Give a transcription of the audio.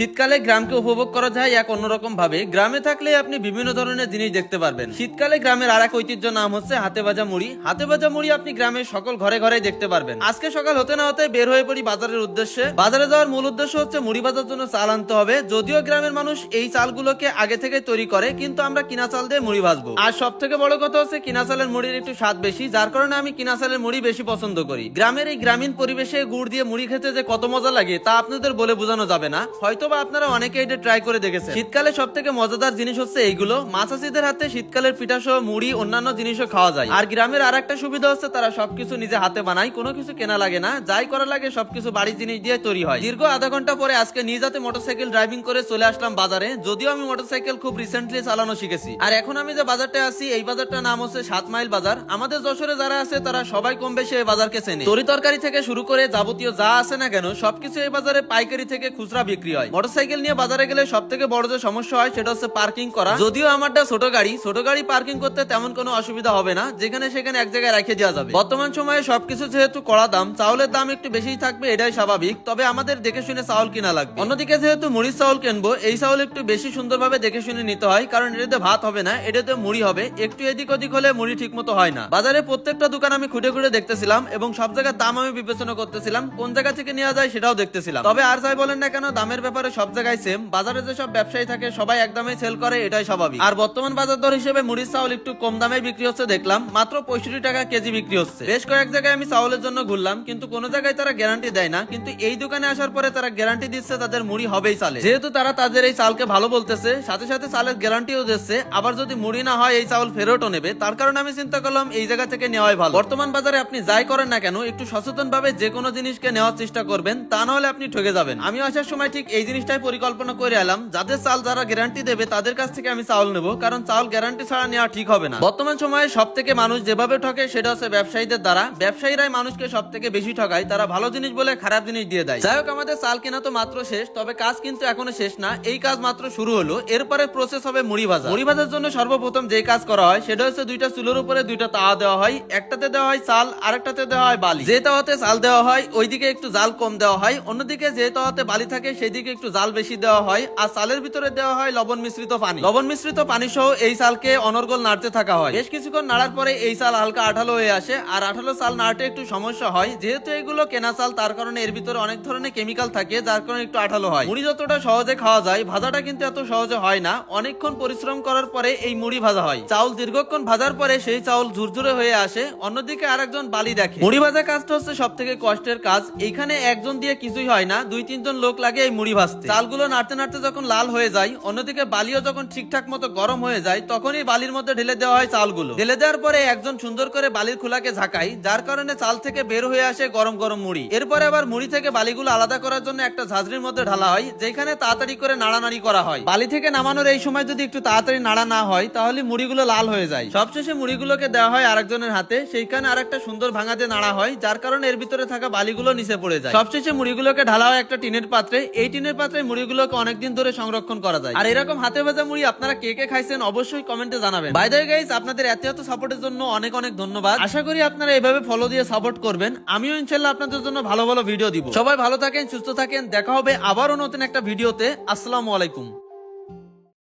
শীতকালে গ্রামকে উপভোগ করা যায় এক অন্যরকম ভাবে গ্রামে থাকলে আপনি বিভিন্ন ধরনের জিনিস দেখতে পারবেন। শীতকালে গ্রামের আর এক ঐতিহ্য নাম হচ্ছে হাতে ভাজা মুড়ি। হাতে ভাজা মুড়ি আপনি গ্রামের সকল ঘরে ঘরে দেখতে পারবেন। আজকে সকাল হতে না হতে বের হয়ে পড়ি বাজারের উদ্দেশ্যে। বাজারে যাওয়ার মূল উদ্দেশ্য হচ্ছে মুড়ি বাজার জন্য চাল আনতে হবে। যদিও গ্রামের মানুষ এই চালগুলোকে আগে থেকে তৈরি করে, কিন্তু আমরা কিনা চাল দিয়ে মুড়ি ভাজবো। আর সব থেকে বড় কথা হচ্ছে কিনা চালের মুড়ির একটু স্বাদ বেশি, যার কারণে আমি কিনা চালের মুড়ি বেশি পছন্দ করি। গ্রামের এই গ্রামীণ পরিবেশে গুড় দিয়ে মুড়ি খেতে যে কত মজা লাগে, তা আপনাদের বলে বোঝানো যাবে না। হয়তো বা আপনারা অনেকে এটা ট্রাই করে দেখেছেন। শীতকালে সব থেকে মজাদার জিনিস হচ্ছে এইগুলো। মাছাসিদের হাতে শীতকালের পিঠা সহ মুড়ি, অন্যান্য জিনিসও খাওয়া যায়। আর গ্রামের আর একটা সুবিধা হচ্ছে তারা সবকিছু নিজে হাতে বানায়। কোনো কিছু কেনা লাগে না। যাই করা লাগে, সবকিছু বাড়ির জিনিস দিয়ে তৈরি হয়। দীর্ঘ আধা ঘণ্টা পরে আজকে নিজ হাতে মোটরসাইকেল ড্রাইভিং করে চলে আসলাম বাজারে। যদিও আমি মোটরসাইকেল খুব রিসেন্টলি চালানো শিখেছি। আর এখন আমি যে বাজারটা আছি, এই বাজারটার নাম হচ্ছে সাত মাইল বাজার। আমাদের যশোরে যারা আছে, তারা সবাই কম বেশি এই বাজারকে চেনে। তরি তরকারি থেকে শুরু করে যাবতীয় যা আছে না কেন, সবকিছু এই বাজারে পাইকারি থেকে খুচরা বিক্রি হয়। মোটরসাইকেল নিয়ে বাজারে গেলে সব থেকে বড় যে সমস্যা হয়, সেটা হচ্ছে পার্কিং করা। যদিও আমারটা ছোট গাড়ি ছোট গাড়ি পার্কিং করতে তেমন কোনো অসুবিধা হবে না। যেখানে সেখানে এক জায়গায় রেখে দেওয়া যাবে। বর্তমান সময়ে সবকিছু যেহেতু কড়া দাম, চাউলের দাম একটু বেশি থাকবে, এটাই স্বাভাবিক। তবে আমাদের দেখে শুনে চাউল কিনা লাগবে। অন্যদিকে যেহেতু মুড়ির চাউল কিনবো, এই চাউল একটু বেশি সুন্দরভাবে দেখে শুনে নিতে হয়, কারণ এটাতে ভাত হবে না, এটাতে মুড়ি হবে। একটু এদিক ওদিক হলে মুড়ি ঠিক মতো হয় না। বাজারে প্রত্যেকটা দোকান আমি খুঁটে খুঁটে দেখতেছিলাম এবং সব জায়গার দাম আমি বিবেচনা করতেছিলাম, কোন জায়গা থেকে নেওয়া যায় সেটাও দেখতেছিলাম। তবে আর যাই বলেন না কেন, দামের ব্যাপারে সব জায়গায় সেম বাজারে যেসব ব্যবসায়ী থাকে, সবাই একদমই সেল করে, এটাই স্বাভাবিক। আর বর্তমান বাজার দর হিসেবে মুড়ির চাউল একটু কম দামে বিক্রি হচ্ছে, দেখলাম। মাত্র পঁয়ষট্টি টাকা কেজি বিক্রি হচ্ছে। বেশ কয়েক জায়গায় আমি চাউলের জন্য ঘুরলাম, কিন্তু কোনো জায়গায় তারা গ্যারান্টি দেয় না। কিন্তু এই দোকানে আসার পরে তারা গ্যারান্টি দিচ্ছে, তাদের মুড়ি হবেই চালে। যেহেতু তারা তাদের এই চালকে ভালো বলতেছে, সাথে সাথে চালের গ্যারান্টিও দিচ্ছে। আবার যদি মুড়ি না হয়, এই চাউল ফেরতও নেবে। তার কারণে আমি চিন্তা করলাম, এই জায়গা থেকে নেওয়াই ভালো। বর্তমান বাজারে আপনি যাই করেন না কেন, একটু সচেতন ভাবে যে কোনো জিনিসকে নেওয়ার চেষ্টা করবেন, তা না হলে আপনি ঠকে যাবেন। আমি আসার সময় ঠিক এই জিনিসটাই পরিকল্পনা করে এলাম। যাদের চাল যারা গ্যারান্টি দেবে, তাদের কাছ থেকে আমি চাউল নেব, কারণ চাউল গ্যারান্টি ছাড়া নেওয়া ঠিক হবে না। বর্তমান সময়ে সব থেকে মানুষ যেভাবে ঠকে, সেটা হচ্ছে ব্যবসায়ীদের দ্বারা। ব্যবসায়ীরাই মানুষকে সব থেকে বেশি ঠকায় তারা ভালো জিনিস বলে খারাপ জিনিস দিয়ে দেয়। যাই হোক, আমাদের চাল কেনা তো মাত্র শেষ, তবে কাজ কিন্তু এখনও শেষ না। এই কাজ মাত্র শুরু হলো। এরপরে প্রসেস হবে মুড়ি ভাজা। মুড়ি ভাজার জন্য সর্বপ্রথম যে কাজ করা হয়, সেটা হচ্ছে দুইটা চুলের উপরে দুইটা তাওয়া দেওয়া হয়। একটাতে দেওয়া হয় চাল, আরেকটাতে দেওয়া হয় বালি। যে তাওয়াতে চাল দেওয়া হয়, ওইদিকে একটু জাল কম দেওয়া হয়। অন্যদিকে যে তাওয়াতে বালি থাকে সেই দিকে একটু জাল বেশি দেওয়া হয় আর চালের ভিতরে দেওয়া হয় লবণ মিশ্রিত পানি। লবণ মিশ্রিত পানি সহ এই চালকে অনর্গল নাড়তে থাকা হয়। বেশ কিছুক্ষণ নাড়ার পরে এই চাল হালকা আঠালো হয়ে আসে আর আঠালো চাল নাড়তে একটু সমস্যা হয়। যেহেতু এগুলো কেনা চাল, তার কারণে এর ভিতরে অনেক ধরনের কেমিক্যাল থাকে, যার কারণে একটু আঠালো হয়। মুড়ি যতটা সহজে খাওয়া যায়, ভাজাটা কিন্তু এত সহজে হয় না। অনেকক্ষণ পরিশ্রম করার পরে এই মুড়ি ভাজা হয়। চাউল দীর্ঘক্ষণ ভাজার পরে সেই চাউল ঝুরঝুরে হয়ে আসে। অন্যদিকে আরেকজন বালি দেখে। মুড়ি ভাজা কাজটা হচ্ছে সব থেকে কষ্টের কাজ। এখানে একজন দিয়ে কিছুই হয় না দুই তিনজন লোক লাগে এই মুড়ি ভাজতে চালগুলো নাড়তে নাড়তে যখন লাল হয়ে যায়, অন্যদিকে বালিও যখন ঠিকঠাক মতো গরম হয়ে যায়, তখনই বালির মধ্যে ঢেলে দেওয়া হয় চালগুলো। ঢেলে দেওয়ার পরে একজন সুন্দর করে বালির খোলাকে ঝাঁকায়, যার কারণে চাল থেকে বের হয়ে আসে গরম গরম মুড়ি। এরপরে আবার মুড়ি থেকে বালিগুলো আলাদা করার জন্য একটা ঝাঁঝরির মধ্যে ঢালা হয়, যেখানে তাড়াতাড়ি করে নাড়ানাড়ি করা হয়। বালি থেকে নামানোর এই সময় যদি একটু তাড়াতাড়ি নাড়া না হয়, তাহলে মুড়িগুলো লাল হয়ে যায়। সবশেষে মুড়িগুলোকে দেওয়া হয় আরেকজনের হাতে, সেইখানে আরেকটা সুন্দর ভাঙাতে নাড়া হয়, যার কারণে এর ভিতরে থাকা বালিগুলো নিচে পড়ে যায়। সবশেষে মুড়িগুলোকে ঢালা হয় একটা টিনের পাত্রে। এই টিনের পাত্রে মুড়িগুলোকে অনেকদিন ধরে সংরক্ষণ করা যায়। আর এরকম হাতে ভাজা মুড়ি আপনারা কে কে খাইছেন অবশ্যই কমেন্টে জানাবেন। বাই দ্য গাইজ আপনাদের এত এত সাপোর্টের জন্য অনেক অনেক ধন্যবাদ। আশা করি আপনারা এভাবে ফলো দিয়ে সাপোর্ট করবেন। আমিও ইনশাল্লাহ আপনাদের জন্য ভালো ভালো ভিডিও দিব। সবাই ভালো থাকেন, সুস্থ থাকেন। দেখা হবে আবারও নতুন একটা ভিডিওতে আসসালামু আলাইকুম।